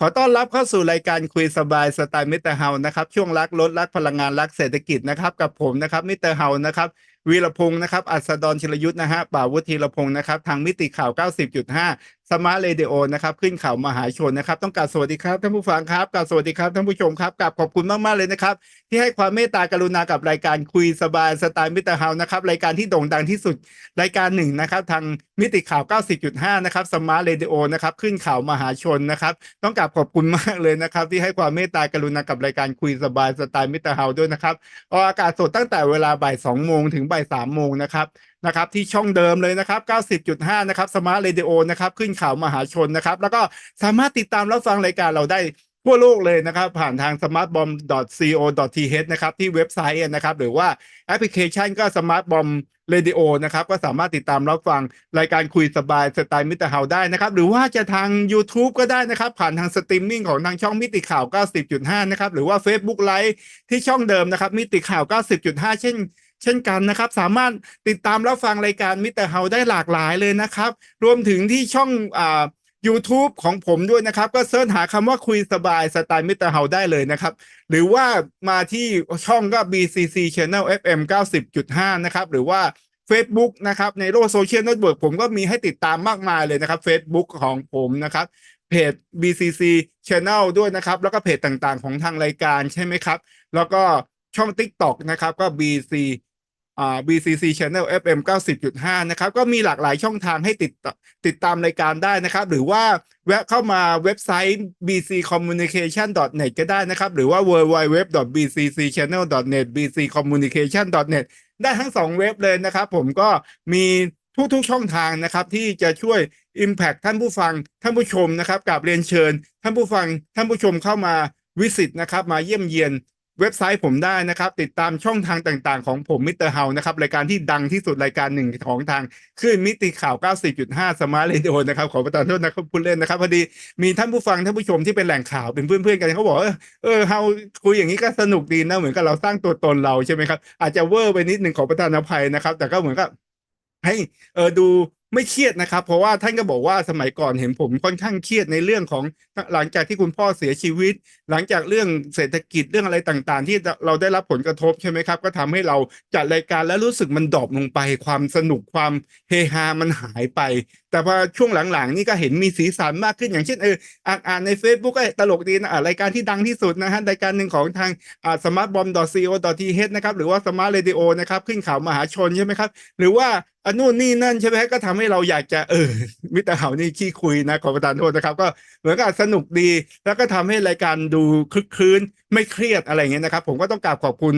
ขอต้อนรับเข้าสู่รายการคุยสบายสไตล์มิสเตอร์เฮานะครับ ช่วงรักลดรักพลังงานรักเศรษฐกิจนะครับ กับผมนะครับมิสเตอร์เฮานะครับวีรพงศ์นะครับอัศดรชิรยุทธ์นะฮะป่าวุฒิรพงศ์นะครับ ทางมิติข่าว 90.5 สมาร์ทเรดิโอนะครับขึ้นข่าวมหาชนนะครับ ต้องกราบสวัสดีครับท่านผู้ฟังครับกราบสวัสดีครับท่านผู้ชมครับกราบขอบคุณมากๆเลยนะครับ ที่ให้ความเมตตากรุณากับรายการคุยสบายสไตล์มิตรเฮานะครับรายการที่โด่งดังที่สุดรายการหนึ่งนะครับ ทางมิติข่าว 90.5 นะครับสมาร์ทเรดิโอนะครับขึ้นข่าวมหาชนนะครับ ต้องกราบขอบคุณมากเลยนะครับ ที่ให้ความเมตตากรุณากับรายการคุยสบายสไตล์มิตรเฮาด้วยนะครับออกอากาศสดตั้งแต่เวลาบ่าย2โมงถึงบ่าย3โมงนะครับนะครับที่ช่องเดิมเลยนะครับ 90.5 นะครับสมาร์ทเรดิโอนะครับขึ้นข่าวมหาชนนะครับ แล้วก็สามารถติดตามรับฟังรายการเราได้ทั่วโลกเลยนะครับ ผ่านทาง smartbomb.co.th นะครับที่เว็บไซต์นะครับ หรือว่าแอปพลิเคชันก็ smartbomb radio นะครับก็สามารถติดตามรับฟังรายการคุยสบายสไตล์มิตรเฮาได้นะครับ หรือว่าจะทาง YouTube ก็ได้นะครับ ผ่านทางสตรีมมิ่งของทางช่องมิติข่าว 90.5 นะครับ หรือว่า Facebook Live ที่ช่องเดิมนะครับ มิติข่าว 90.5 เช่น เช่นกันนะครับ สามารถติดตามรับฟังรายการมิเตอร์เฮาได้หลากหลายเลยนะครับ รวมถึงที่ช่องอ่า YouTube ของผมด้วยนะครับ ก็เสิร์ชหาคำว่าคุยสบายสไตล์มิเตอร์เฮาได้เลยนะครับ หรือว่ามาที่ช่องก็ BCC Channel FM 90.5 นะครับ หรือว่า Facebook นะครับ ในโลกโซเชียลเน็ตเวิร์กผมก็มีให้ติดตามมากมายเลยนะครับ Facebook ของผมนะครับ เพจ BCC Channel ด้วยนะครับ แล้วก็เพจต่างๆ ของทางรายการใช่ไหมครับ แล้วก็ช่อง TikTok นะครับ ก็ BC BCC Channel FM 90.5 นะครับ ก็มีหลากหลายช่องทางให้ติดติดตามรายการได้นะครับ หรือว่าแวะเข้ามาเว็บไซต์ bccommunication.net ก็ได้นะครับ หรือว่า www.bccchannel.net bccommunication.net ได้ทั้งสองเว็บเลยนะครับ ผมก็มีทุกๆช่องทางนะครับ ที่จะช่วย Impact ท่านผู้ฟังท่านผู้ชมนะครับกับเรียนเชิญ ท่านผู้ฟังท่านผู้ชมเข้ามาวิสิตนะครับ มาเยี่ยมเยียน เว็บไซต์ผมได้นะครับ ติดตามช่องทางต่างๆ ของผมมิสเตอร์เฮานะครับ รายการที่ดังที่สุดรายการหนึ่งของทางคลื่นมิติข่าว 90.5 สมาร์ทเรดิโอนะครับ ขอประทานโทษนะครับพูดเล่นนะครับพอดีมีท่านผู้ฟังท่านผู้ชมที่เป็นแหล่งข่าวเป็นเพื่อนๆกันเขาบอกเออเออเฮาคุยอย่างนี้ก็สนุกดีนะเหมือนกับเราสร้างตัวตนเราใช่ไหมครับอาจจะเวอร์ไปนิดหนึ่งขอประทานอภัยนะครับ แต่ก็เหมือนกับให้เออดู ไม่เครียดนะครับ เพราะว่าท่านก็บอกว่าสมัยก่อนเห็นผมค่อนข้างเครียดในเรื่องของหลังจากที่คุณพ่อเสียชีวิต หลังจากเรื่องเศรษฐกิจเรื่องอะไรต่างๆ ที่เราได้รับผลกระทบใช่ไหมครับ ก็ทำให้เราจัดรายการแล้วรู้สึกมันดรอปลงไป ความสนุกความเฮฮามันหายไป แต่พอช่วงหลังๆ นี่ก็เห็นมีสีสันมากขึ้นอย่างเช่นเอออ่านอ่านใน Facebook ก็ตลกดีนะรายการที่ดังที่สุดนะฮะรายการหนึ่งของทางอ่า smartbomb.co.th นะครับหรือว่า smart radio นะครับขึ้นข่าวมหาชนใช่ไหมครับหรือว่า อันนู่นนี่นั่นใช่ไหมก็ทำให้เราอยากจะเออมิตรเฮานี่ขี้คุยนะขอประทานโทษนะครับ ก็เหมือนกับสนุกดี แล้วก็ทำให้รายการดูคลึกคลื้นไม่เครียดอะไรเงี้ยนะครับ ผมก็ต้องกราบขอบคุณ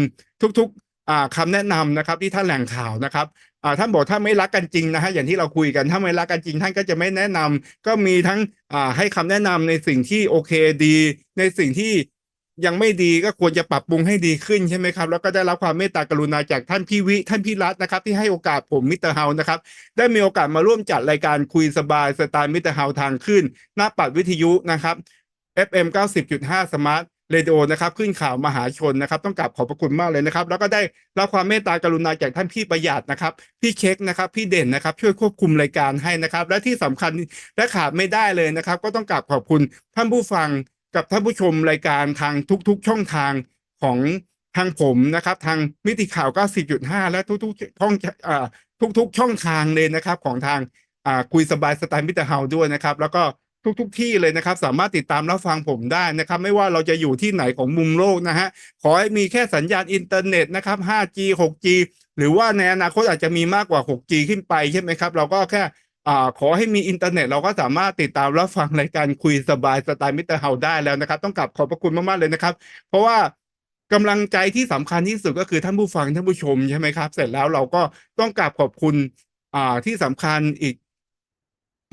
ทุกๆอ่าคำแนะนำนะครับ ที่ท่านแหล่งข่าวนะครับอ่าท่านบอกถ้าไม่รักกันจริงนะฮะอย่างที่เราคุยกันถ้าไม่รักกันจริง ท่านก็จะไม่แนะนำก็มีทั้งอ่าให้คำแนะนำในสิ่งที่โอเคดี ในสิ่งที่ ยังไม่ดีก็ควรจะปรับปรุงให้ดีขึ้นใช่ไหมครับ แล้วก็ได้รับความเมตตากรุณาจากท่านพี่วิท่านพี่รัตนะครับ ที่ให้โอกาสผมมิสเตอร์เฮานะครับ ได้มีโอกาสมาร่วมจัดรายการคุยสบายสไตล์มิสเตอร์เฮาทางขึ้น หน้าปัดวิทยุนะครับ FM 90.5สมาร์ทเรดิโอนะครับขึ้นข่าวมหาชนนะครับ ต้องกราบขอบพระคุณมากเลยนะครับ แล้วก็ได้รับความเมตตากรุณาจากท่านพี่ประหยัดนะครับ พี่เช็คนะครับ พี่เด่นนะครับ ช่วยควบคุมรายการให้นะครับ และที่สำคัญและขาดไม่ได้เลยนะครับ ก็ต้องกราบขอบคุณท่านผู้ฟัง กับท่านผู้ชมรายการทางทุกๆ ช่องทางของทางผมนะครับ ทางมิติข่าว90.5และทุกๆช่องอ่าทุกๆ ช่องทางเลยนะครับ ของทางอ่าคุยสบายสไตล์มิตรเฮาด้วยนะครับ แล้วก็ทุกๆที่เลยนะครับ สามารถติดตามรับฟังผมได้นะครับ ไม่ว่าเราจะอยู่ที่ไหนของมุมโลกนะฮะขอให้มีแค่สัญญาณอินเทอร์เน็ตนะครับ 5G 6G หรือว่าในอนาคตอาจจะมีมากกว่า 6G ขึ้นไปใช่ไหมครับ เราก็แค่ อ่าขอให้มีอินเทอร์เน็ตเราก็สามารถติดตามรับฟังรายการคุยสบายสไตล์มิเตอร์เฮาได้แล้วนะครับ ต้องกลับขอบพระคุณมาก ๆ เลยนะครับ เพราะว่ากำลังใจที่สำคัญที่สุดก็คือท่านผู้ฟังท่านผู้ชมใช่ไหมครับ เสร็จแล้วเราก็ต้องกราบขอบคุณอ่าที่สำคัญอีก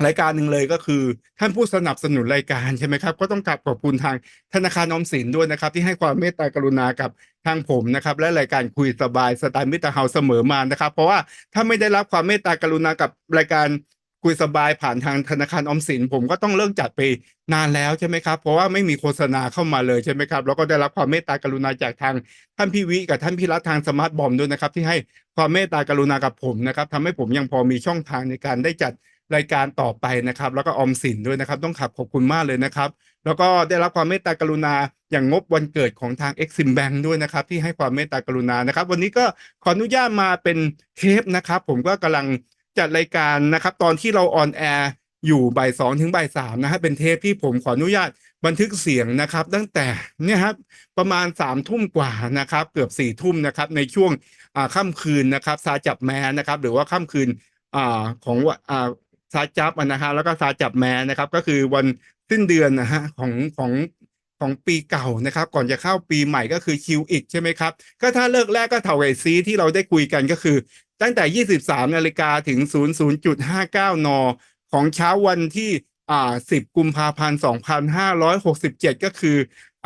รายการหนึ่งเลยก็คือ ท่านผู้สนับสนุนรายการใช่ไหมครับ ก็ต้องกราบขอบคุณทางธนาคารออมสินด้วยนะครับ ที่ให้ความเมตตากรุณากับทางผมนะครับ และรายการคุยสบายสไตล์มิตรเฮาเสมอมานะครับ เพราะว่าถ้าไม่ได้รับความเมตตากรุณากับรายการ คุยสบายผ่านทางธนาคารออมสิน ผมก็ต้องเลิกจัดไปนานแล้วใช่ไหมครับ เพราะว่าไม่มีโฆษณาเข้ามาเลยใช่ไหมครับแล้วก็ได้รับความเมตตากรุณาจากทางท่านพี่วิกับท่านพี่รัฐทางสมาร์ทบอมด้วยนะครับ ที่ให้ความเมตตากรุณากับผมนะครับทำให้ผมยังพอมีช่องทางในการได้จัดรายการต่อไปนะครับ แล้วก็ออมสินด้วยนะครับ ต้องขับขอบคุณมากเลยนะครับ แล้วก็ได้รับความเมตตากรุณาอย่างงบวันเกิดของทาง Exim Bank ด้วยนะครับ ที่ให้ความเมตตากรุณานะครับ วันนี้ก็ขออนุญาตมาเป็นเทปนะครับ ผมก็กำลัง จัดรายการนะครับ ตอนที่เราออนแอร์อยู่บ่ายสองถึงบ่ายสามนะฮะเป็นเทปที่ผมขออนุญาตบันทึกเสียงนะครับ ตั้งแต่เนี่ยครับประมาณสามทุ่มกว่านะครับ เกือบสี่ทุ่มนะครับในช่วงอ่าค่ำคืนนะครับซาจับแม้นะครับ หรือว่าค่ำคืนอของวันอ่าซาจับอะนะฮะแล้วก็ซาจับแม้นะครับ ก็คือวันสิ้นเดือนนะฮะของของของปีเก่านะครับ ก่อนจะเข้าปีใหม่ก็คือคิวอีกใช่ไหมครับ ก็ถ้าเลิกแรกก็เท่ากับซีที่เราได้คุยกันก็คือ ตั้งแต่ 23นาฬิกาถึง 00.59 น ของเช้าวันที่อ่า10 กุมภาพันธ์ 2567 ก็คือ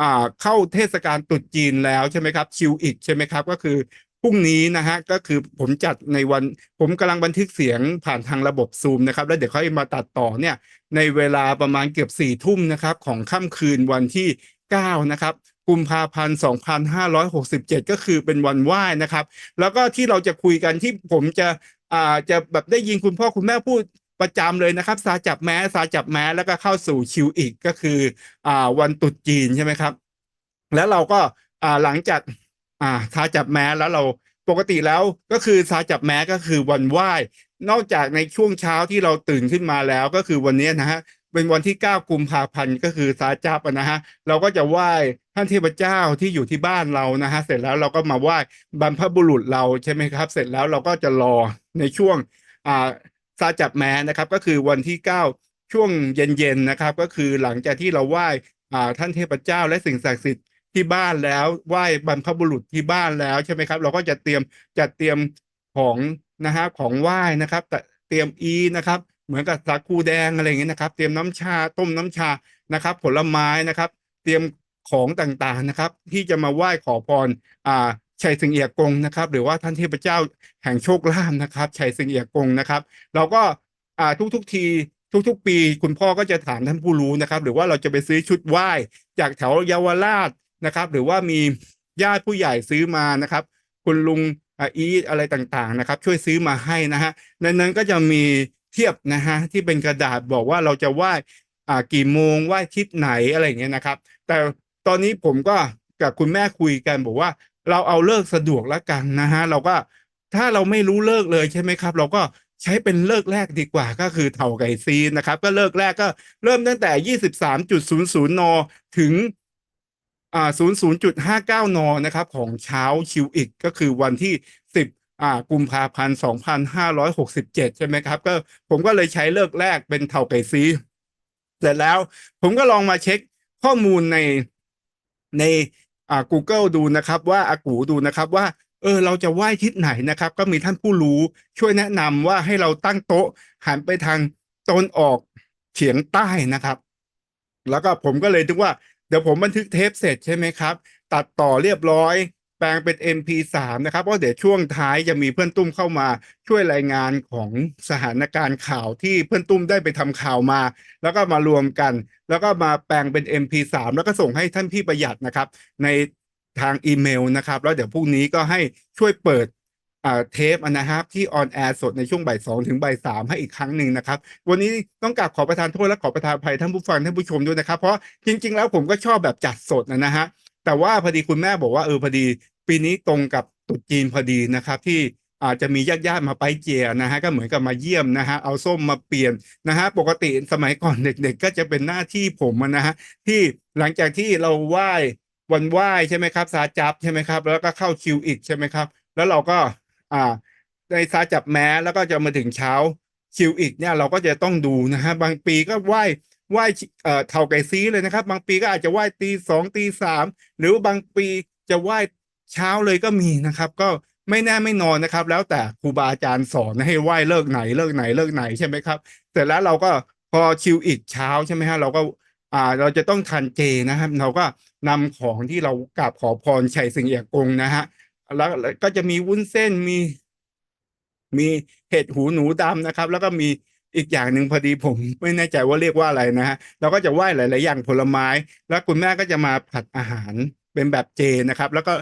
อ่าเข้าเทศกาลตรุษจีนแล้วใช่ไหมครับ คิวอีกใช่ไหมครับ ก็คือพรุ่งนี้นะฮะก็คือผมจัดในวันผมกำลังบันทึกเสียงผ่านทางระบบซูมนะครับ แล้วเดี๋ยวค่อยมาตัดต่อเนี่ยในเวลาประมาณเกือบสี่ทุ่มนะครับ ของค่ำคืนวันที่ 9 นะครับ กุมภาพันธ์ 2567 ก็คือเป็นวันไหว้นะครับ แล้วก็ที่เราจะคุยกันที่ผมจะอ่าจะแบบได้ยินคุณพ่อคุณแม่พูดประจำเลยนะครับซาจับแม้ซาจับแม้แล้วก็เข้าสู่คิวอีกก็คืออ่าวันตรุษจีนใช่ไหมครับ แล้วเราก็อ่าหลังจากอ่าซาจับแม้แล้วเราปกติแล้วก็คือซาจับแม้ก็คือวันไหว้ นอกจากในช่วงเช้าที่เราตื่นขึ้นมาแล้วก็คือวันนี้นะฮะ เป็นวันที่ 9 กุมภาพันธ์ก็คือซาจับนะฮะเราก็จะไหว้ท่านเทพเจ้าที่อยู่ที่บ้านเรานะฮะเสร็จแล้วเราก็มาไหว้บรรพบุรุษเราใช่ไหมครับ เสร็จแล้วเราก็จะรอในช่วงอ่าซาจับแม้นะครับ ก็คือวันที่ 9 ช่วงเย็นๆนะครับ ก็คือหลังจากที่เราไหว้อ่าท่านเทพเจ้าและสิ่งศักดิ์สิทธิ์ที่บ้านแล้วไหว้บรรพบุรุษที่บ้านแล้วใช่ไหมครับ เราก็จะเตรียมจัดเตรียมของนะฮะของไหว้นะครับ แต่เตรียมอีนะครับ เหมือนกับสาคูแดงอะไรอย่างเงี้ยนะครับ เตรียมน้ำชาต้มน้ำชานะครับ ผลไม้นะครับ เตรียมของต่างๆนะครับ ที่จะมาไหว้ขอพรอ่าชัยสิงเอียกงนะครับ หรือว่าท่านเทพเจ้าแห่งโชคลาภนะครับชัยสิงเอียกงนะครับ เราก็อ่าทุกๆทีทุกๆ ปี คุณพ่อก็จะถามท่านผู้รู้นะครับ หรือว่าเราจะไปซื้อชุดไหว้จากแถวเยาวราชนะครับ หรือว่ามีญาติผู้ใหญ่ซื้อมานะครับ คุณลุงอีอะไรต่างๆนะครับ ช่วยซื้อมาให้นะฮะในนั้นก็จะมี เทียบนะฮะที่เป็นกระดาษบอกว่าเราจะไหว้อ่ากี่โมงไหว้ทิศไหนอะไรอย่างเงี้ยนะครับ แต่ตอนนี้ผมก็กับคุณแม่คุยกันบอกว่า เราเอาเลิกสะดวกแล้วกันนะฮะเราก็ถ้าเราไม่รู้เลิกเลยใช่ไหมครับ เราก็ใช้เป็นเลิกแรกดีกว่าก็คือเท่าไก่ซีนนะครับ ก็เลิกแรกก็เริ่มตั้งแต่ 23.00 น ถึงอ่า00.59 น นะครับ ของเช้าคิวอีกก็คือวันที่ อ่ากุมภาพันธ์2567ใช่ไหมครับ ก็ผมก็เลยใช้เลิกแรกเป็นเท่าไก่ซีเสร็จแล้วผมก็ลองมาเช็คข้อมูลในในอ่า Google ดูนะครับ ว่าอากูดูนะครับว่าเออเราจะไหว้ทิศไหนนะครับ ก็มีท่านผู้รู้ช่วยแนะนำว่าให้เราตั้งโต๊ะหันไปทางตะวันออกเฉียงใต้นะครับ แล้วก็ผมก็เลยถึงว่าเดี๋ยวผมบันทึกเทปเสร็จใช่ไหมครับ ตัดต่อเรียบร้อย ลงเป็น MP3 นะครับ เพราะเดี๋ยวช่วงท้ายจะมีเพื่อนตุ้มเข้ามาช่วยรายงานของสถานการณ์ข่าวที่เพื่อนตุ้มได้ไปทำข่าวมา แล้วก็มารวมกัน แล้วก็มาแปลงเป็น MP3 แล้วก็ส่งให้ท่านพี่ประหยัดนะครับ ในทางอีเมลนะครับ แล้วเดี๋ยวพรุ่งนี้ก็ให้ช่วยเปิดอ่าเทปนะครับที่ออนแอร์สดในช่วงบ่ายสองถึงบ่ายสามให้อีกครั้งหนึ่งนะครับ วันนี้ต้องกราบขอประทานโทษและขอประทานภัยท่านผู้ฟังท่านผู้ชมด้วยนะครับ เพราะจริง ๆ แล้วผมก็ชอบแบบจัดสดนะนะฮะแต่ว่าพอดีคุณแม่บอกว่าเออพอดี ปีนี้ตรงกับตรุษจีนพอดีนะครับ ที่อาจจะมีญาติๆมาไปเจียนะฮะก็เหมือนกับมาเยี่ยมนะฮะเอาส้มมาเปลี่ยนนะฮะปกติสมัยก่อนเด็ก ๆ ก็จะเป็นหน้าที่ผมนะฮะที่หลังจากที่เราไหว้วันไหว้ใช่ไหมครับซาจับใช่ไหมครับ แล้วก็เข้าคิวอีกใช่ไหมครับ แล้วเราก็อ่าในซาจับแม้แล้วก็จะมาถึงเช้าคิวอีกเนี่ยเราก็จะต้องดูนะฮะบางปีก็ไหว้ไหว้เอ่อเท่าไก่ซีเลยนะครับ บางปีก็อาจจะไหว้ตีสองตีสามหรือบางปีจะไหว้ เช้าเลยก็มีนะครับ ก็ไม่แน่ไม่นอนนะครับ แล้วแต่ครูบาอาจารย์สอนให้ไหว้เลิกไหนเลิกไหนเลิกไหนใช่ไหมครับเสร็จแล้วเราก็พอคิวอีกเช้าใช่ไหมฮะเราก็อ่าเราจะต้องทานเจนะครับ เราก็นำของที่เรากราบขอพรชัยสิงเอียกงนะฮะแล้วก็จะมีวุ้นเส้นมีมีเห็ดหูหนูดำนะครับ แล้วก็มีอีกอย่างหนึ่งพอดีผมไม่แน่ใจว่าเรียกว่าอะไรนะฮะเราก็จะไหว้หลาย ๆ อย่างผลไม้ แล้วคุณแม่ก็จะมาผัดอาหารเป็นแบบเจนะครับ แล้วก็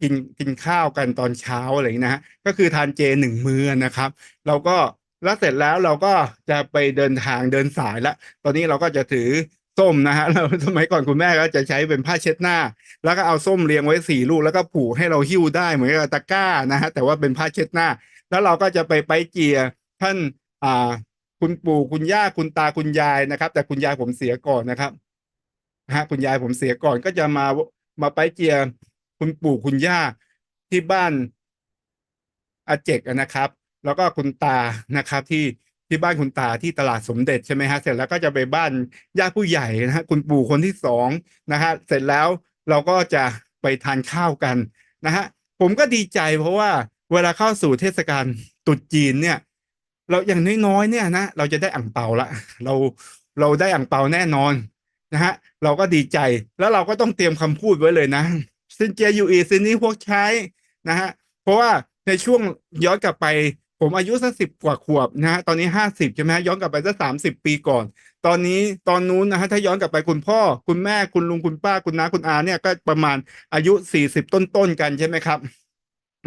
กินกินข้าวกันตอนเช้าอะไรอย่างนี้นะฮะก็คือทานเจหนึ่งมื้อนะครับ เราก็แล้วเสร็จแล้วเราก็จะไปเดินทางเดินสายละตอนนี้เราก็จะถือส้มนะฮะเราสมัยก่อนคุณแม่ก็จะใช้เป็นผ้าเช็ดหน้า แล้วก็เอาส้มเรียงไว้สี่ลูกแล้วก็ผูกให้เราหิ้วได้เหมือนกับตะกร้านะฮะแต่ว่าเป็นผ้าเช็ดหน้า แล้วเราก็จะไปไปเจียท่านอ่าคุณปู่คุณย่าคุณตาคุณยายนะครับ แต่คุณยายผมเสียก่อนนะครับฮะคุณยายผมเสียก่อนก็จะมามาไปเจีย คุณปู่คุณย่าที่บ้านอาเจกนะครับ แล้วก็คุณตานะครับ ที่ที่บ้านคุณตาที่ตลาดสมเด็จใช่ไหมฮะเสร็จแล้วก็จะไปบ้านญาติผู้ใหญ่นะฮะคุณปู่คนที่สองนะฮะเสร็จแล้วเราก็จะไปทานข้าวกันนะฮะผมก็ดีใจเพราะว่าเวลาเข้าสู่เทศกาลตรุษจีนเนี่ย เราอย่างน้อยๆเนี่ยนะเราจะได้อ่างเปาละเราเราได้อ่างเปาแน่นอนนะฮะเราก็ดีใจแล้วเราก็ต้องเตรียมคำพูดไว้เลยนะ ซินเจียยูอีซินนี้พวกใช้นะฮะเพราะว่าในช่วงย้อนกลับไป ผมอายุสักสิบกว่าขวบนะฮะตอนนี้ห้าสิบใช่ไหมย้อนกลับไปสักสามสิบปีก่อน ตอนนี้ตอนนู้นนะฮะถ้าย้อนกลับไปคุณพ่อ คุณแม่คุณลุงคุณป้าคุณน้าคุณอาเนี่ยก็ประมาณอายุสี่สิบต้นๆกันใช่ไหมครับ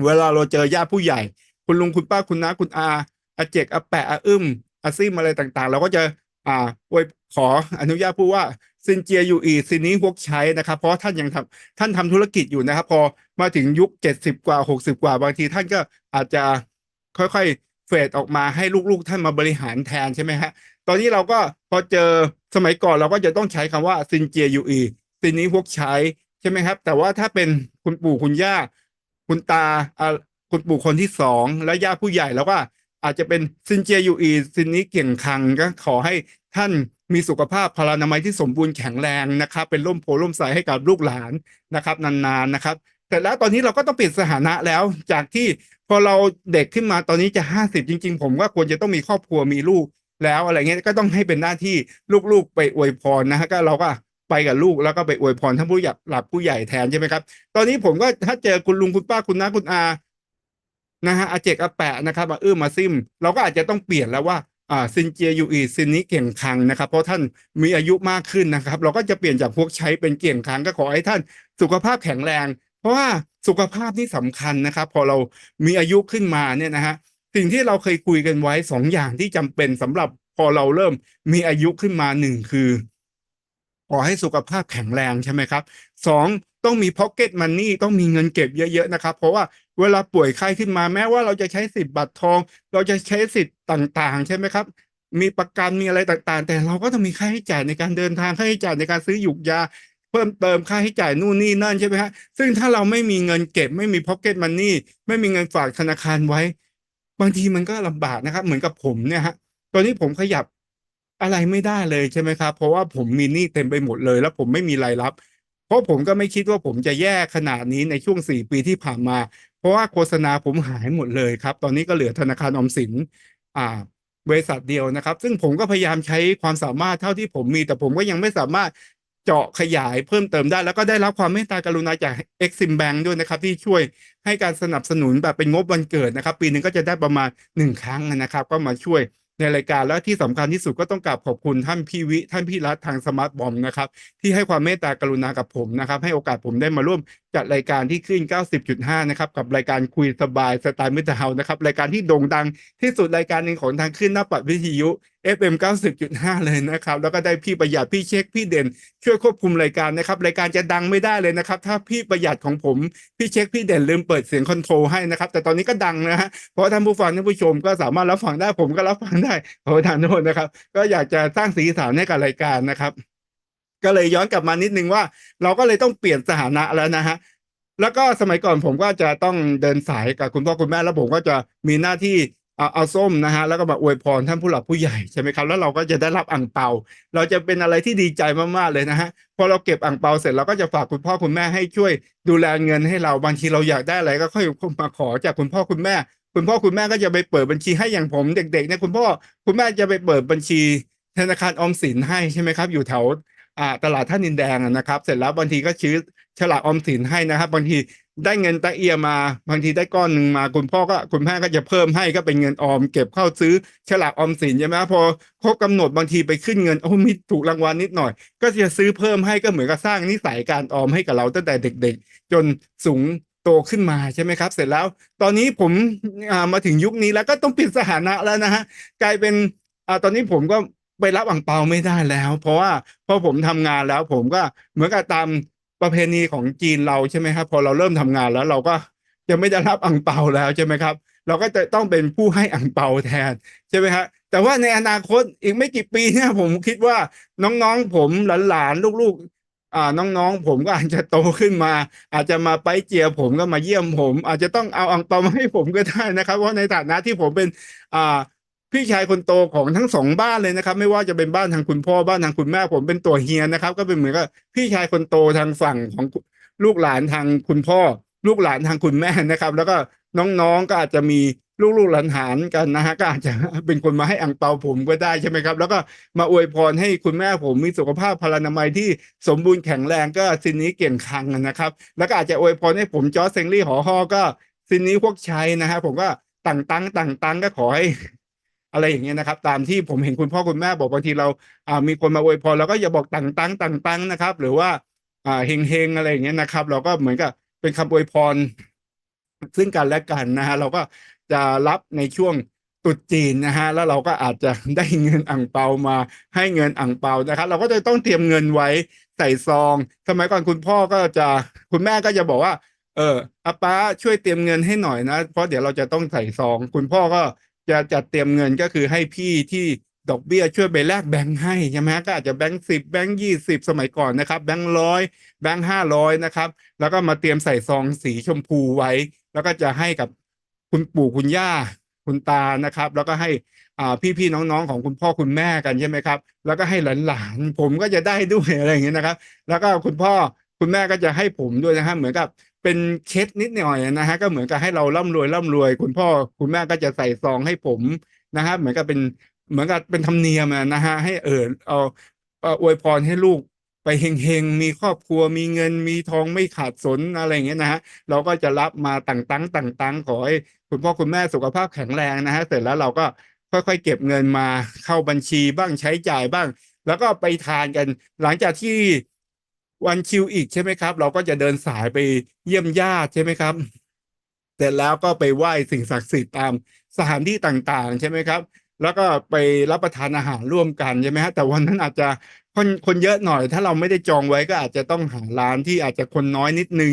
เวลาเราเจอญาติผู้ใหญ่ คุณลุงคุณป้าคุณน้าคุณอาอาเจกอาแปะอาอึ้มอาซิมอะไรต่างๆ เราก็จะอ่าอวยขออนุญาตพูดว่า ซินเจียอยู่อีซินนี้พวกใช้นะครับ เพราะท่านยังทำท่านทำธุรกิจอยู่นะครับ พอมาถึงยุคเจ็ดสิบกว่าหกสิบกว่าบางทีท่านก็อาจจะค่อยๆเฟดออกมาให้ลูกๆ ท่านมาบริหารแทนใช่ไหมฮะตอนนี้เราก็พอเจอสมัยก่อนเราก็จะต้องใช้คำว่าซินเจียยู่อีซินนี้พวกใช้ใช่ไหมครับ แต่ว่าถ้าเป็นคุณปู่คุณย่า คุณตาอ่าคุณปู่คนที่สองและย่าผู้ใหญ่แล้วก็อาจจะเป็นซินเจียยู่อีซินนี้เกี่ยงคังก็ขอให้ท่าน มีสุขภาพพลานามัยที่สมบูรณ์แข็งแรงนะครับ เป็นร่มโพล่มใสให้กับลูกหลานนะครับ นานๆนะครับ แต่แล้วตอนนี้เราก็ต้องเปลี่ยนสถานะแล้ว จากที่พอเราเด็กขึ้นมาตอนนี้จะห้าสิบจริง ๆ ผมว่าควรจะต้องมีครอบครัวมีลูกแล้วอะไรเงี้ยก็ต้องให้เป็นหน้าที่ลูกๆ ไปอวยพรนะฮะก็เราก็ไปกับลูกแล้วก็ไปอวยพรท่านผู้ใหญ่หลับผู้ใหญ่แทนใช่ไหมครับ ตอนนี้ผมก็ถ้าเจอคุณลุงคุณป้าคุณน้าคุณอานะฮะอาเจกอาแปะนะครับมาอื้อมาซิม เราก็อาจจะต้องเปลี่ยนแล้วว่า อ่าซินเจียยูอีซินนี้เกี่ยงคังนะครับ เพราะท่านมีอายุมากขึ้นนะครับ เราก็จะเปลี่ยนจากพวกใช้เป็นเกี่ยงคังก็ขอให้ท่านสุขภาพแข็งแรง เพราะว่าสุขภาพนี่สำคัญนะครับ พอเรามีอายุขึ้นมาเนี่ยนะฮะสิ่งที่เราเคยคุยกันไว้สองอย่างที่จำเป็นสำหรับพอเราเริ่มมีอายุขึ้นมาหนึ่งคือขอให้สุขภาพแข็งแรงใช่ไหมครับสอง ต้องมีพ็อกเก็ตมันนี่ต้องมีเงินเก็บเยอะๆนะครับ เพราะว่าเวลาป่วยไข้ขึ้นมาแม้ว่าเราจะใช้สิทธิ์บัตรทอง เราจะใช้สิทธิ์ต่างๆ ใช่ไหมครับ มีประกันมีอะไรต่างๆ แต่เราก็ต้องมีค่าใช้จ่ายในการเดินทางค่าใช้จ่ายในการซื้อหยุกยาเพิ่มเติมค่าใช้จ่ายนู่นนี่นั่นใช่ไหมฮะซึ่งถ้าเราไม่มีเงินเก็บไม่มีพ็อกเก็ตมันนี่ไม่มีเงินฝากธนาคารไว้ บางทีมันก็ลำบากนะครับ เหมือนกับผมเนี่ยฮะตอนนี้ผมขยับอะไรไม่ได้เลยใช่ไหมครับ เพราะว่าผมมีหนี้เต็มไปหมดเลย แล้วผมไม่มีรายรับ เพราะผมก็ไม่คิดว่าผมจะแย่ขนาดนี้ในช่วงสี่ปีที่ผ่านมา เพราะว่าโฆษณาผมหายหมดเลยครับ ตอนนี้ก็เหลือธนาคารอมสินอ่าบริษัทเดียวนะครับ ซึ่งผมก็พยายามใช้ความสามารถเท่าที่ผมมี แต่ผมก็ยังไม่สามารถเจาะขยายเพิ่มเติมได้ แล้วก็ได้รับความเมตตากรุณาจาก Exim Bank ด้วยนะครับ ที่ช่วยให้การสนับสนุนแบบเป็นงบวันเกิดนะครับ ปีหนึ่งก็จะได้ประมาณหนึ่งครั้งนะครับ ก็มาช่วย ในรายการแล้วที่สำคัญที่สุดก็ต้องกราบขอบคุณท่านพี่วิ ท่านพี่รัฐทางสมาร์ทบอมนะครับที่ให้ความเมตตากรุณากับผมนะครับให้โอกาสผมได้มาร่วม จัดรายการที่ขึ้น 90.5 นะครับ กับรายการคุยสบายสไตล์มิตรเฮานะครับ รายการที่โด่งดังที่สุดรายการหนึ่งของทางขึ้นหน้าปัดวิทยุ FM 90.5 เลยนะครับ แล้วก็ได้พี่ประหยัดพี่เช็คพี่เด่น ช่วยควบคุมรายการนะครับ รายการจะดังไม่ได้เลยนะครับ ถ้าพี่ประหยัดของผม พี่เช็คพี่เด่นลืมเปิดเสียงคอนโทรลให้นะครับ แต่ตอนนี้ก็ดังนะฮะเพราะท่านผู้ฟังท่านผู้ชมก็สามารถรับฟังได้ผมก็รับฟังได้ขอทานโทษนะครับ ก็อยากจะสร้างสีสันให้กับรายการนะครับ ก็เลยย้อนกลับมานิดนึงว่า เราก็เลยต้องเปลี่ยนสถานะแล้วนะฮะแล้วก็สมัยก่อนผมก็จะต้องเดินสายกับคุณพ่อคุณแม่แล้วผมก็จะมีหน้าที่เอาเอาส้มนะฮะแล้วก็มาอวยพรท่านผู้หลักผู้ใหญ่ใช่ไหมครับแล้วเราก็จะได้รับอ่างเปา เราจะเป็นอะไรที่ดีใจมากๆเลยนะฮะพอเราเก็บอ่างเปาเสร็จเราก็จะฝากคุณพ่อคุณแม่ให้ช่วยดูแลเงินให้เราบางทีเราอยากได้อะไรก็ค่อยมาขอจากคุณพ่อคุณแม่ คุณพ่อคุณแม่ก็จะไปเปิดบัญชีให้อย่างผมเด็กๆเนี่ยคุณพ่อคุณแม่จะไปเปิดบัญชีธนาคารออมสินให้ใช่ไหมครับ อยู่แถว ตลาดท่านินแดงอะนะครับ เสร็จแล้วบางทีก็ชื้อฉลากออมสินให้นะครับ บางทีได้เงินตะเอียมา บางทีได้ก้อนหนึ่งมา คุณพ่อก็คุณแม่ก็จะเพิ่มให้ก็เป็นเงินออม เก็บเข้าซื้อฉลากออมสินใช่ไหมพอครบกำหนดบางทีไปขึ้นเงินโอ้มีถูกรางวัลนิดหน่อย ก็จะซื้อเพิ่มให้ก็เหมือนกับสร้างนิสัยการออมให้กับเราตั้งแต่เด็ก ๆ จนสูงโตขึ้นมาใช่ไหมครับ เสร็จแล้ว ตอนนี้ผมมาถึงยุคนี้แล้วก็ต้องเปลี่ยนสถานะแล้วนะฮะกลายเป็นอ่าตอนนี้ผมก็ ไปรับอ่งเปาไม่ได้แล้ว เพราะว่าพอผมทำงานแล้ว ผมก็เหมือนกับตามประเพณีของจีนเราใช่ไหมครับ พอเราเริ่มทำงานแล้วเราก็จะไม่ได้รับอ่งเปาแล้วใช่ไหมครับ เราก็จะต้องเป็นผู้ให้อ่งเปาแทนใช่ไหมฮะแต่ว่าในอนาคตอีกไม่กี่ปีเนี่ยผมคิดว่าน้องๆ ผมหลานๆลูกๆอ่าน้องๆ ผมก็อาจจะโตขึ้นมา อาจจะมาไปเจียผมก็มาเยี่ยมผม อาจจะต้องเอาอังเปามาให้ผมก็ได้นะครับ เพราะในฐานะที่ผมเป็นอ่า พี่ชายคนโตของทั้งสองบ้านเลยนะครับ ไม่ว่าจะเป็นบ้านทางคุณพ่อบ้านทางคุณแม่ผมเป็นตัวเฮียนะครับ ก็เป็นเหมือนกับพี่ชายคนโตทางฝั่งของลูกหลานทางคุณพ่อ ลูกหลานทางคุณแม่นะครับ แล้วก็น้องๆก็อาจจะมีลูกๆหลานๆกันนะฮะก็อาจจะเป็นคนมาให้อังเปาผมก็ได้ใช่ไหมครับ แล้วก็มาอวยพรให้คุณแม่ผมมีสุขภาพพลานามัยที่สมบูรณ์แข็งแรงก็ซินนี้เก่งคังนะครับ แล้วก็อาจจะอวยพรให้ผมจอเซงลี่หอฮอก็ซินนี้พวกชัยนะฮะผมก็ต่างตังต่างตังก็ขอให้ อะไรอย่างเงี้ยนะครับ ตามที่ผมเห็นคุณพ่อคุณแม่บอกบางทีเราอ่ามีคนมาอวยพรเราก็อย่าบอกต่างตังต่างตังนะครับ หรือว่าอ่าเฮงเฮงอะไรอย่างเงี้ยนะครับ เราก็เหมือนกับเป็นคำอวยพร ซึ่งกันและกันนะฮะเราก็จะรับในช่วงตรุษจีนนะฮะแล้วเราก็อาจจะได้เงินอ่างเปามาให้เงินอ่างเปานะครับ เราก็จะต้องเตรียมเงินไว้ใส่ซองสมัยก่อนคุณพ่อก็จะคุณแม่ก็จะบอกว่า เอออาป้าช่วยเตรียมเงินให้หน่อยนะ เพราะเดี๋ยวเราจะต้องใส่ซอง คุณพ่อก็ จะจัดเตรียมเงินก็คือให้พี่ที่ดอกเบี้ยช่วยไปแลกแบงค์ให้ใช่ไหมก็อาจจะแบงค์สิบแบงค์ยี่สิบสมัยก่อนนะครับ แบงค์ร้อยแบงค์ห้าร้อยนะครับ แล้วก็มาเตรียมใส่ซองสีชมพูไว้ แล้วก็จะให้กับคุณปู่คุณย่าคุณตานะครับ แล้วก็ให้อ่าพี่ๆน้องๆของคุณพ่อคุณแม่กันใช่ไหมครับ แล้วก็ให้หลานๆผมก็จะได้ด้วยอะไรอย่างเงี้ยนะครับ แล้วก็คุณพ่อคุณแม่ก็จะให้ผมด้วยนะฮะเหมือนกับ เป็นเคสนิดหน่อยนะฮะก็เหมือนกับให้เราร่ำรวยร่ำรวย คุณพ่อคุณแม่ก็จะใส่ซองให้ผมนะฮะเหมือนกับเป็นเหมือนกับเป็นธรรมเนียมนะฮะให้เออเอาอวยพรให้ลูกไปเฮงๆ มีครอบครัว มีเงิน มีทองไม่ขาดสนอะไรอย่างเงี้ยนะฮะ เราก็จะรับมาต่างตังต่างตังขอให้คุณพ่อคุณแม่สุขภาพแข็งแรงนะฮะ เสร็จแล้วเราก็ค่อยๆ เก็บเงินมาเข้าบัญชีบ้างใช้จ่ายบ้าง แล้วก็ไปทานกัน หลังจากที่ วันคิวอีกใช่ไหมครับ เราก็จะเดินสายไปเยี่ยมญาติใช่ไหมครับ เสร็จแล้วก็ไปไหว้สิ่งศักดิ์สิทธิ์ตามสถานที่ต่างๆ ใช่ไหมครับ แล้วก็ไปรับประทานอาหารร่วมกันใช่ไหมฮะแต่วันนั้นอาจจะคนคนเยอะหน่อย ถ้าเราไม่ได้จองไว้ก็อาจจะต้องหาร้านที่อาจจะคนน้อยนิดนึง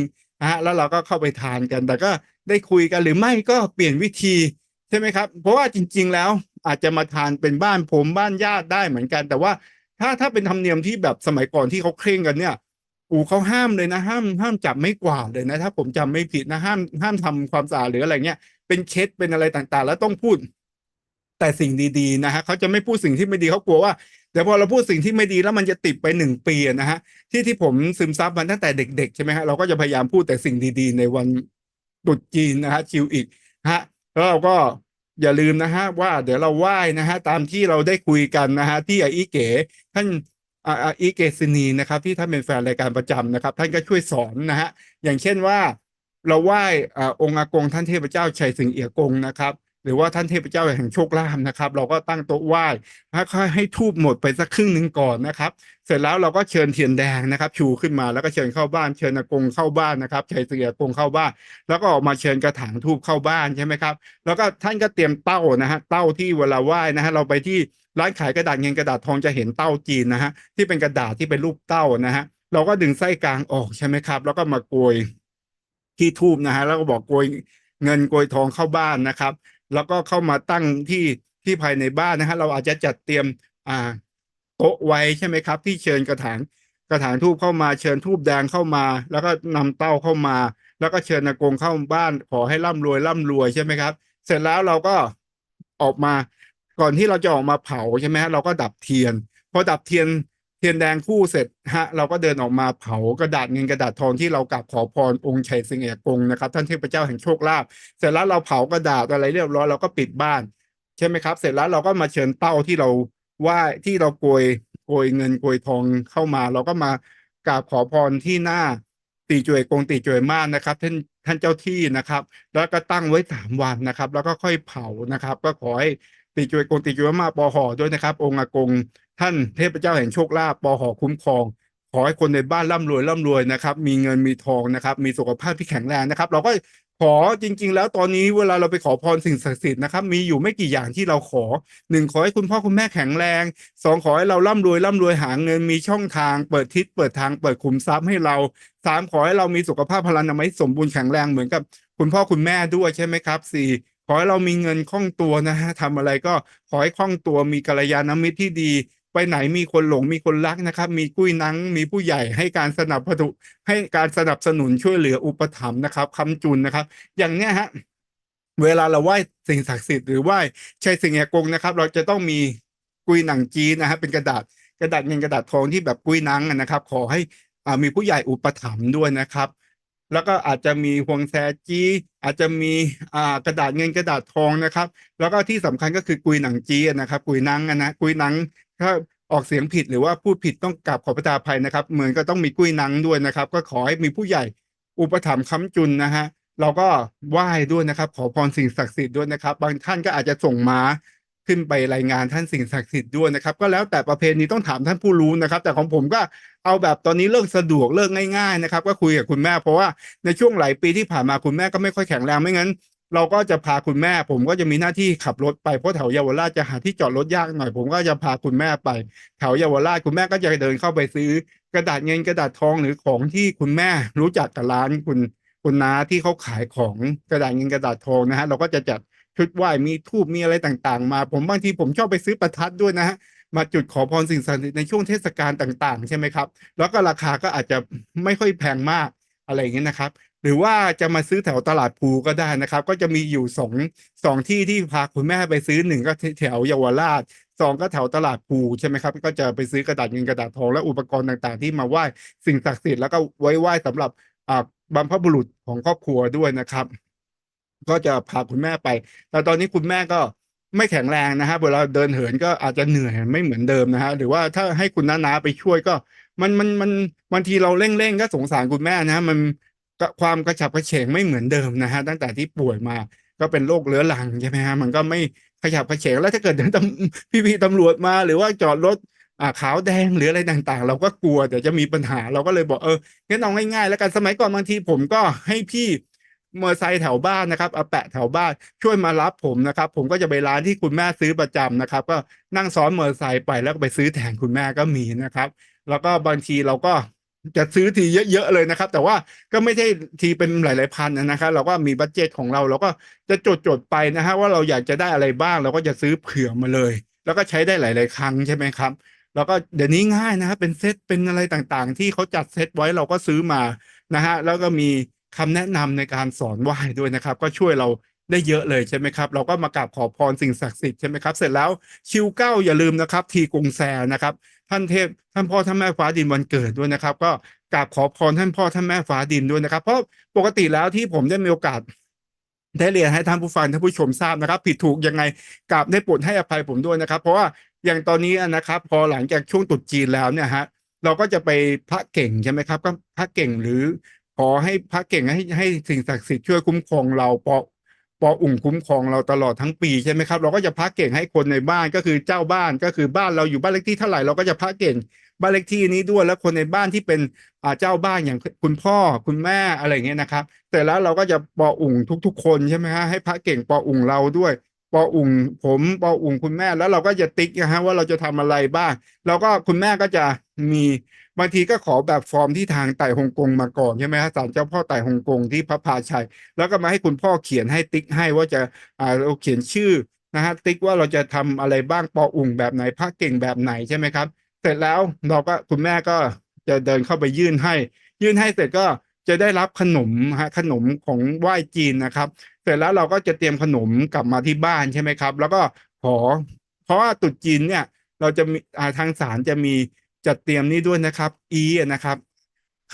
ฮะแล้วเราก็เข้าไปทานกัน แต่ก็ได้คุยกันหรือไม่ก็เปลี่ยนวิธีใช่ไหมครับ เพราะว่าจริง ๆ แล้วอาจจะมาทานเป็นบ้านผมบ้านญาติได้เหมือนกัน แต่ว่าถ้าถ้าเป็นธรรมเนียมที่แบบสมัยก่อนที่เขาเคร่งกันเนี่ย อูเขาห้ามเลยนะ ห้ามห้ามจับไม่กวาดเลยนะ ถ้าผมจำไม่ผิดนะห้ามห้ามทำความสะอาดหรืออะไรเงี้ยเป็นเคสเป็นอะไรต่างๆ แล้วต้องพูด แต่สิ่งดีๆนะฮะเขาจะไม่พูดสิ่งที่ไม่ดีเขากลัวว่าเดี๋ยวพอเราพูดสิ่งที่ไม่ดีแล้วมันจะติดไปหนึ่งปีนะฮะที่ที่ผมซึมซับมันตั้งแต่เด็ก ๆ ใช่ไหมฮะเราก็จะพยายามพูดแต่สิ่งดีๆ ในวันตรุษจีนนะฮะชิวอีกฮะแล้วเราก็อย่าลืมนะฮะว่าเดี๋ยวเราไหว้นะฮะตามที่เราได้คุยกันนะฮะที่ไอีเก๋ท่าน อีเกซินีนะครับที่ท่านเป็นแฟนรายการประจำนะครับ ท่านก็ช่วยสอนนะฮะอย่างเช่นว่า เราไหว้องค์อากงท่านเทพเจ้าชัยสิงเอียกงนะครับ หรือว่าท่านเทพเจ้าแห่งโชคลาภนะครับ เราก็ตั้งโต๊ะไหว้ค่อยให้ทูบหมดไปสักครึ่งหนึ่งก่อนนะครับ เสร็จแล้วเราก็เชิญเทียนแดงนะครับ ชูขึ้นมาแล้วก็เชิญเข้าบ้านเชิญอากงเข้าบ้านนะครับชัยสิงเอียกงเข้าบ้าน แล้วก็ออกมาเชิญกระถางทูบเข้าบ้านใช่ไหมครับ แล้วก็ท่านก็เตรียมเต้านะฮะเต้าที่เวลาไหว้นะฮะเราไปที่ ร้านขายกระดาษเงินกระดาษทองจะเห็นเต้าจีนนะฮะที่เป็นกระดาษที่เป็นรูปเต้านะฮะเราก็ดึงไส้กลางออกใช่ไหมครับ แล้วก็มาโกยที่ทูบนะฮะแล้วก็บอกโกยเงินโกยทองเข้าบ้านนะครับ แล้วก็เข้ามาตั้งที่ที่ภายในบ้านนะฮะเราอาจจะจัดเตรียมอ่าโต๊ะไว้ใช่ไหมครับ ที่เชิญกระถางกระถางทูบเข้ามาเชิญทูบแดงเข้ามา แล้วก็นำเต้าเข้ามา แล้วก็เชิญอากงเข้าบ้านขอให้ร่ำรวยร่ำรวยใช่ไหมครับ เสร็จแล้วเราก็ออกมา ก่อนที่เราจะออกมาเผาใช่ไหมฮะเราก็ดับเทียนพอดับเทียนเทียนแดงคู่เสร็จฮะเราก็เดินออกมาเผากระดาษเงินกระดาษทองที่เรากราบขอพรองค์ชัยสิงเอกงนะครับ ท่านเทพเจ้าแห่งโชคลาภเสร็จแล้วเราเผากระดาษอะไรเรียบร้อยเราก็ปิดบ้านใช่ไหมครับ เสร็จแล้วเราก็มาเชิญเต้าที่เราไหวที่เราโกยโกยเงินโกยทองเข้ามา เราก็มากราบขอพรที่หน้าตีจวยกงตีจวยม่านนะครับ ท่านท่านเจ้าที่นะครับ แล้วก็ตั้งไว้สามวันนะครับ แล้วก็ค่อยเผานะครับ ก็ขอให้ ตีจวยกงตีจวยม่าปอหอด้วยนะครับ องค์อากง ท่านเทพเจ้าแห่งโชคลาภปอหอคุ้มครอง ขอให้คนในบ้านร่ำรวยร่ำรวยนะครับ มีเงินมีทองนะครับ มีสุขภาพที่แข็งแรงนะครับ เราก็ขอจริง ๆ แล้วตอนนี้เวลาเราไปขอพรสิ่งศักดิ์สิทธิ์นะครับมีอยู่ไม่กี่อย่างที่เราขอหนึ่งขอให้คุณพ่อคุณแม่แข็งแรงสองขอให้เราร่ำรวยร่ำรวยหาเงินมีช่องทาง เปิดทิศเปิดทางเปิดขุมทรัพย์ให้เราสามขอให้เรามีสุขภาพพลานามัยสมบูรณ์แข็งแรงเหมือนกับคุณพ่อคุณแม่ด้วยใช่ไหมครับสี่ ขอให้เรามีเงินคล่องตัวนะฮะทำอะไรก็ขอให้คล่องตัวมีกัลยาณมิตรที่ดี ไปไหนมีคนหลงมีคนรักนะครับ มีกุ้ยนังมีผู้ใหญ่ให้การสนับสนุนให้การสนับสนุนช่วยเหลืออุปถัมภ์นะครับคำจุนนะครับ อย่างเนี้ยฮะเวลาเราไหว้สิ่งศักดิ์สิทธิ์หรือไหว้ชัยสิงแหกงนะครับ เราจะต้องมีกุยหนังจีนนะฮะเป็นกระดาษกระดาษเงินกระดาษทองที่แบบกุยนังนะครับ ขอให้อ่ามีผู้ใหญ่อุปถัมภ์ด้วยนะครับ แล้วก็อาจจะมีฮวงแซจีอาจจะมีอ่ากระดาษเงินกระดาษทองนะครับ แล้วก็ที่สำคัญก็คือกุยหนังจีนะครับ กุยนังนะกุยนังถ้าออกเสียงผิดหรือว่าพูดผิดต้องกราบขอประทานอภัยนะครับ เหมือนก็ต้องมีกุยนังด้วยนะครับ ก็ขอให้มีผู้ใหญ่อุปถัมภ์ค้ำจุนนะฮะเราก็ไหว้ด้วยนะครับ ขอพรสิ่งศักดิ์สิทธิ์ด้วยนะครับ บางท่านก็อาจจะส่งม้า ขึ้นไปรายงานท่านสิ่งศักดิ์สิทธิ์ด้วยนะครับ ก็แล้วแต่ประเพณีต้องถามท่านผู้รู้นะครับ แต่ของผมก็เอาแบบตอนนี้เลิกสะดวกเลิกง่ายๆนะครับ ก็คุยกับคุณแม่เพราะว่าในช่วงหลายปีที่ผ่านมาคุณแม่ก็ไม่ค่อยแข็งแรงไม่งั้น เราก็จะพาคุณแม่ ผมก็จะมีหน้าที่ขับรถไปเพราะแถวเยาวราชจะหาที่จอดรถยากหน่อย ผมก็จะพาคุณแม่ไปแถวเยาวราชคุณแม่ก็จะเดินเข้าไปซื้อกระดาษเงินกระดาษทองหรือของที่คุณแม่รู้จักกับร้านคุณคุณน้าที่เขาขายของกระดาษเงินกระดาษทองนะฮะเราก็จะจัด ชุดไหว้มีทูบมีอะไรต่างๆ มา ผมบางทีผมชอบไปซื้อประทัดด้วยนะฮะมาจุดขอพรสิ่งศักดิ์สิทธิ์ในช่วงเทศกาลต่างๆ ใช่ไหมครับ แล้วก็ราคาก็อาจจะไม่ค่อยแพงมากอะไรอย่างเงี้ยนะครับ หรือว่าจะมาซื้อแถวตลาดภูก็ได้นะครับ ก็จะมีอยู่สองสองที่ที่พาคุณแม่ไปซื้อหนึ่งก็แถวเยาวราชสองก็แถวตลาดภูใช่ไหมครับ ก็จะไปซื้อกระดาษเงินกระดาษทองและอุปกรณ์ต่างๆ ที่มาไหว้สิ่งศักดิ์สิทธิ์แล้วก็ไว้ไหว้สำหรับบรรพบุรุษของครอบครัวด้วยนะครับ ก็จะพาคุณแม่ไป แต่ตอนนี้คุณแม่ก็ไม่แข็งแรงนะฮะเวลาเดินเหินก็อาจจะเหนื่อยไม่เหมือนเดิมนะฮะหรือว่าถ้าให้คุณน้าๆไปช่วยก็ มันมันมันบางทีเราเร่งๆก็สงสารคุณแม่นะ มันความกระฉับกระเฉงไม่เหมือนเดิมนะฮะตั้งแต่ที่ป่วยมาก็เป็นโรคเรื้อรังใช่ไหมฮะมันก็ไม่ขยับกระเฉงแล้วถ้าเกิดตำพี่ๆตำรวจมา หรือว่าจอดรถอ่าขาวแดงหรืออะไรต่างๆ เราก็กลัวเดี๋ยวจะมีปัญหาเราก็เลยบอกเอองั้นเอาง่ายๆแล้วกันสมัยก่อนบางทีผมก็ให้พี่ มอเตอร์ไซค์แถวบ้านนะครับเอาแปะแถวบ้านช่วยมารับผมนะครับ ผมก็จะไปร้านที่คุณแม่ซื้อประจำนะครับ ก็นั่งซ้อนมอเตอร์ไซค์ไปแล้วก็ไปซื้อแทนคุณแม่ก็มีนะครับ แล้วก็บางทีเราก็จะซื้อทีเยอะๆเลยนะครับ แต่ว่าก็ไม่ใช่ทีเป็นหลายๆพันนะครับ เราก็มีบัตเจตของเรา เราก็จะจดจดๆไปนะฮะว่าเราอยากจะได้อะไรบ้าง เราก็จะซื้อเผื่อมาเลย แล้วก็ใช้ได้หลาย ๆ ครั้งใช่ไหมครับแล้วก็เดี๋ยวนี้ง่ายนะครับเป็นเซตเป็นอะไรต่างๆ ที่เขาจัดเซตไว้เราก็ซื้อมานะฮะแล้วก็มี คำแนะนำในการสอนไหว้ด้วยนะครับ ก็ช่วยเราได้เยอะเลยใช่ไหมครับ เราก็มากราบขอพรสิ่งศักดิ์สิทธิ์ใช่ไหมครับ เสร็จแล้วชิวเก้าอย่าลืมนะครับ ทีกรุงแซนะครับ ท่านเทพท่านพ่อท่านแม่ฟ้าดินวันเกิดด้วยนะครับ ก็กราบขอพรท่านพ่อท่านแม่ฟ้าดินด้วยนะครับ เพราะปกติแล้วที่ผมได้มีโอกาสได้เรียนให้ท่านผู้ฟังท่านผู้ชมทราบนะครับ ผิดถูกยังไงกราบได้โปรดให้อภัยผมด้วยนะครับ เพราะว่าอย่างตอนนี้นะครับ พอหลังจากช่วงตรุษจีนแล้วเนี่ยฮะเราก็จะไปพระเก่งใช่ไหมครับก็พระเก่งหรือ ขอให้พระเก่งให้ให้สิ่งศักดิ์สิทธิ์ช่วยคุ้มครองเราปอปออุ่งคุ้มครองเราตลอดทั้งปีใช่ไหมครับ เราก็จะพระเก่งให้คนในบ้านก็คือเจ้าบ้านก็คือบ้านเราอยู่บ้านเลขที่เท่าไหร่เราก็จะพระเก่งบ้านเลขที่นี้ด้วยแล้วคนในบ้านที่เป็นอ่าเจ้าบ้านอย่างคุณพ่อคุณแม่อะไรเงี้ยนะครับ แต่แล้วเราก็จะปออุ่งทุก ๆ คนใช่ไหมฮะให้พระเก่งปออุ่งเราด้วยปออุ่งผมปออุ่งคุณแม่แล้วเราก็จะติ๊กนะฮะว่าเราจะทำอะไรบ้างแล้วก็คุณแม่ก็จะมี บางทีก็ขอแบบฟอร์มที่ทางไต่ฮ่องกงมาก่อนใช่ไหมฮะศาลเจ้าพ่อไต่ฮ่องกงที่พระพาชัย แล้วก็มาให้คุณพ่อเขียนให้ติ๊กให้ว่าจะอ่าเราเขียนชื่อนะฮะติ๊กว่าเราจะทำอะไรบ้างปออุ่งแบบไหนพระเก่งแบบไหนใช่ไหมครับ เสร็จแล้วเราก็คุณแม่ก็จะเดินเข้าไปยื่นให้ ยื่นให้เสร็จก็จะได้รับขนมฮะขนมของไหว้จีนนะครับ เสร็จแล้วเราก็จะเตรียมขนมกลับมาที่บ้านใช่ไหมครับ แล้วก็ขอ เพราะว่าตรุษจีนเนี่ย เราจะมีทางศาลจะมี จัดเตรียมนี่ด้วยนะครับ อีนะครับ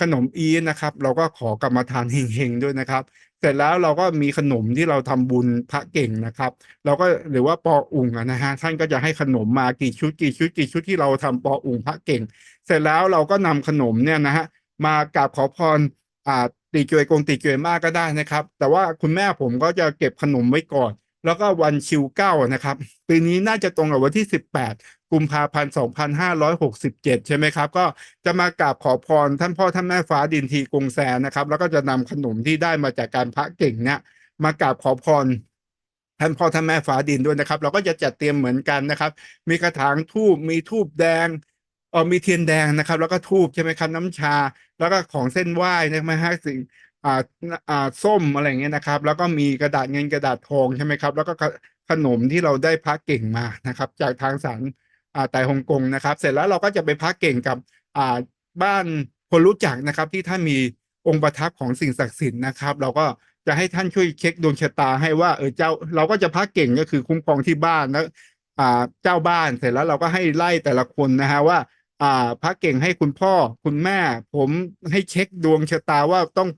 ขนมอีนะครับ เราก็ขอกรรมฐานเฮงๆด้วยนะครับ เสร็จแล้วเราก็มีขนมที่เราทำบุญพระเก่งนะครับ เราก็หรือว่าปออุ่งนะฮะท่านก็จะให้ขนมมากี่ชุดกี่ชุดกี่ชุดที่เราทำปออุ่งพระเก่ง เสร็จแล้วเราก็นำขนมเนี่ยนะฮะมากราบขอพรอ่าตีเกยกงตีเกยมากก็ได้นะครับ แต่ว่าคุณแม่ผมก็จะเก็บขนมไว้ก่อน แล้วก็วันชิวเก้านะครับ ปีนี้น่าจะตรงกับวันที่สิบแปด กุมภาพันธ์ 2567 ใช่ไหมครับ ก็จะมากราบขอพรท่านพ่อท่านแม่ฟ้าดินทีกรุงแสนนะครับ แล้วก็จะนำขนมที่ได้มาจากการพระเก่งเนี่ยมากราบขอพรท่านพ่อท่านแม่ฟ้าดินด้วยนะครับ เราก็จะจัดเตรียมเหมือนกันนะครับ มีกระถางทูบมีทูบแดงเออมีเทียนแดงนะครับ แล้วก็ทูบใช่ไหมครับน้ำชา แล้วก็ของเส้นไหว้นะฮะสิ่งอ่าอ่าส้มอะไรเงี้ยนะครับ แล้วก็มีกระดาษเงินกระดาษทองใช่ไหมครับ แล้วก็ขนมที่เราได้พระเก่งมานะครับ จากทางสาร ไต่ฮ่องกงนะครับ เสร็จแล้วเราก็จะไปพระเก่งกับอ่าบ้านคนรู้จักนะครับที่ท่านมีองค์ประทับของสิ่งศักดิ์สิทธิ์นะครับ เราก็จะให้ท่านช่วยเช็คดวงชะตาให้ว่าเออเจ้าเราก็จะพระเก่งก็คือคุ้มครองที่บ้านแล้วอ่าเจ้าบ้านเสร็จแล้วเราก็ให้ไล่แต่ละคนนะฮะว่าอ่าพระเก่งให้คุณพ่อคุณแม่ ผมให้เช็คดวงชะตาว่าต้อง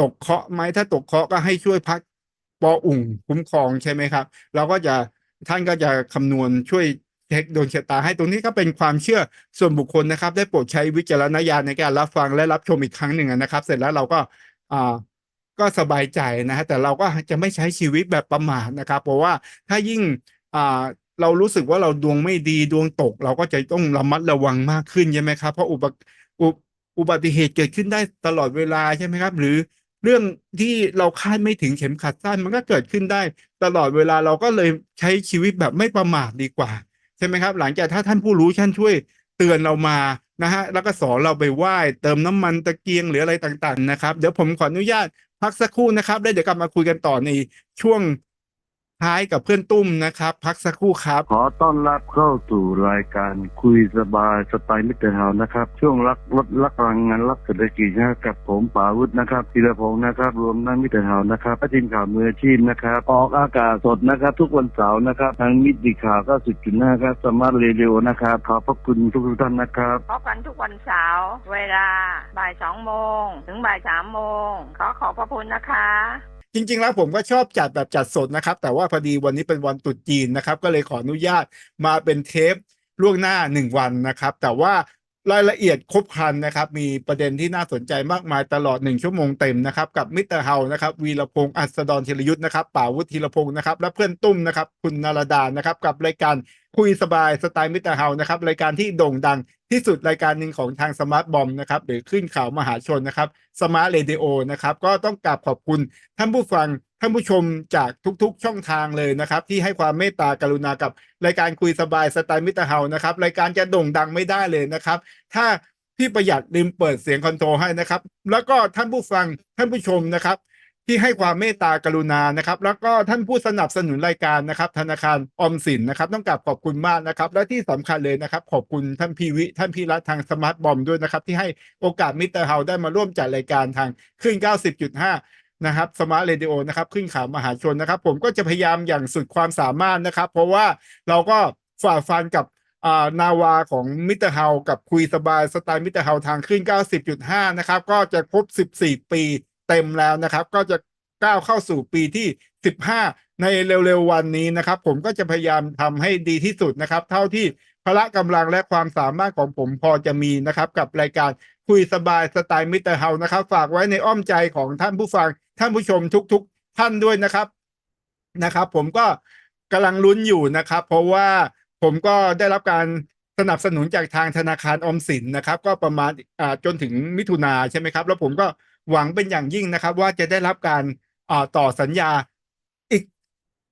ตกเคราะห์ไหมถ้าตกเคราะห์ก็ให้ช่วยพักปออุ่งคุ้มครองใช่ไหมครับ เราก็จะท่านก็จะคำนวณช่วย ดวงชะตาให้ตรงนี้ก็เป็นความเชื่อส่วนบุคคลนะครับ ได้โปรดใช้วิจารณญาณในการรับฟังและรับชมอีกครั้งหนึ่งนะครับ เสร็จแล้วเราก็อ่าก็สบายใจนะฮะแต่เราก็จะไม่ใช้ชีวิตแบบประมาทนะครับ เพราะว่าถ้ายิ่งอ่าเรารู้สึกว่าเราดวงไม่ดีดวงตก เราก็จะต้องระมัดระวังมากขึ้นใช่ไหมครับ เพราะอุบัติอุบัติเหตุเกิดขึ้นได้ตลอดเวลาใช่ไหมครับ หรือเรื่องที่เราคาดไม่ถึงเข็มขัดสั้นมันก็เกิดขึ้นได้ ตลอดเวลาเราก็เลยใช้ชีวิตแบบไม่ประมาทดีกว่า ช่ไหมครับหลังจากถ้าท่านผู้รู้ท่านช่วยเตือนเรามานะฮะแล้วก็สอนเราไปไหว้เติมน้ำมันตะเกียงหรืออะไรต่างๆนะครับ เดี๋ยวผมขออนุญาตพักสักครู่นะครับแล้วเดี๋ยวกลับมาคุยกันต่อในช่วง ท้ายกับเพื่อนตุ้มนะครับ พักสักครู่ครับ ขอต้อนรับเข้าสู่รายการคุยสบายสไตล์มิตรเฮานะครับ ช่วงรักลดรักพลังงานรักเศรษฐกิจนะครับกับผมป๋าวุฒินะครับธีรพงศ์นะครับรวมทั้งมิตรเฮานะครับและทีมข่าวมืออาชีพนะครับออกอากาศสดนะครับ ทุกวันเสาร์นะครับทางมิตรข่าว90.5ครับสมาร์ทเรดิโอนะครับขอบพระคุณทุกท่านนะครับพบกันทุกวันเสาร์เวลาบ่ายสองโมงถึงบ่ายสามโมงขอขอบพระคุณนะคะ จริง ๆ แล้วผมก็ชอบจัดแบบจัดสดนะครับ แต่ว่าพอดีวันนี้เป็นวันตรุษจีนนะครับ ก็เลยขออนุญาตมาเป็นเทปล่วงหน้าหนึ่งวันนะครับ แต่ว่า รายละเอียดครบครันนะครับ มีประเด็นที่น่าสนใจมากมายตลอดหนึ่งชั่วโมงเต็มนะครับ กับมิสเตอร์เฮานะครับวีรพงศ์อัศดรธีรยุทธ์นะครับป่าวุฒิธีรพงศ์นะครับ และเพื่อนตุ้มนะครับ คุณนารดานะครับ กับรายการคุยสบายสไตล์มิสเตอร์เฮานะครับ รายการที่โด่งดังที่สุดรายการหนึ่งของทางสมาร์ทบอมนะครับ หรือขึ้นข่าวมหาชนนะครับสมาร์ทเรดิโอนะครับ ก็ต้องกราบขอบคุณท่านผู้ฟัง ท่านผู้ชมจากทุกๆ ช่องทางเลยนะครับ ที่ให้ความเมตตากรุณากับรายการคุยสบายสไตล์มิตรเฮานะครับ รายการจะโด่งดังไม่ได้เลยนะครับ ถ้าพี่ประหยัดลืมเปิดเสียงคอนโทรลให้นะครับ แล้วก็ท่านผู้ฟังท่านผู้ชมนะครับ ที่ให้ความเมตตากรุณานะครับ แล้วก็ท่านผู้สนับสนุนรายการนะครับ ธนาคารออมสินนะครับ ต้องกราบขอบคุณมากนะครับ และที่สำคัญเลยนะครับ ขอบคุณท่านพีวิ ท่านพีรัตทางสมาร์ทบอมด้วยนะครับ ที่ให้โอกาสมิเตอร์เฮาได้มาร่วมจัดรายการทางขึ้น 90.5 นะครับสมาร์ทเรดิโอนะครับขึ้นข่าวมหาชนนะครับ ผมก็จะพยายามอย่างสุดความสามารถนะครับ เพราะว่าเราก็ฝ่าฟันกับนาวาของมิเตอร์เฮากับคุยสบายสไตล์มิเตอร์เฮาทางขึ้น 90.5 นะครับ ก็จะครบ 14 ปีเต็มแล้วนะครับ ก็จะก้าวเข้าสู่ปีที่ 15 ในเร็วๆวันนี้นะครับ ผมก็จะพยายามทำให้ดีที่สุดนะครับ เท่าที่พละกำลังและความสามารถของผมพอจะมีนะครับ กับรายการคุยสบายสไตล์มิเตอร์เฮานะครับ ฝากไว้ในอ้อมใจของท่านผู้ฟัง ท่านผู้ชมทุก ๆ ท่านด้วยนะครับนะครับ ผมก็กำลังลุ้นอยู่นะครับ เพราะว่าผมก็ได้รับการสนับสนุนจากทางธนาคารอมสินนะครับ ก็ประมาณอ่าจนถึงมิถุนาใช่ไหมครับ แล้วผมก็หวังเป็นอย่างยิ่งนะครับ ว่าจะได้รับการอ่าต่อสัญญาอีก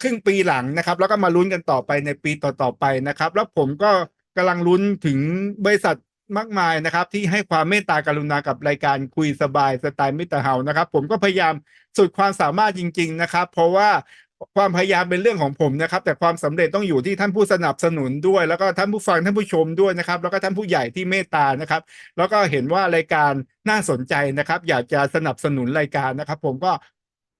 ครึ่งปีหลังนะครับ แล้วก็มาลุ้นกันต่อไปในปีต่อๆไปนะครับ แล้วผมก็กำลังลุ้นถึงบริษัทมากมายนะครับ ที่ให้ความเมตตากรุณากับรายการคุยสบายสไตล์มิตรเฮานะครับ ผมก็พยายาม สุดความสามารถจริง ๆ นะครับ เพราะว่าความพยายามเป็นเรื่องของผมนะครับ แต่ความสำเร็จต้องอยู่ที่ท่านผู้สนับสนุนด้วย แล้วก็ท่านผู้ฟังท่านผู้ชมด้วยนะครับ แล้วก็ท่านผู้ใหญ่ที่เมตตานะครับ แล้วก็เห็นว่ารายการน่าสนใจนะครับ อยากจะสนับสนุนรายการนะครับ ผมก็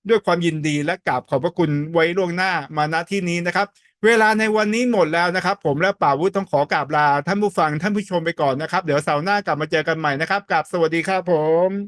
ด้วยความยินดีและกราบขอบพระคุณไว้ล่วงหน้ามาณที่นี้นะครับ เวลาในวันนี้หมดแล้วนะครับ ผมและป่าวุฒิต้องขอกราบลาท่านผู้ฟังท่านผู้ชมไปก่อนนะครับ เดี๋ยวเสาร์หน้ากลับมาเจอกันใหม่นะครับกราบสวัสดีครับผม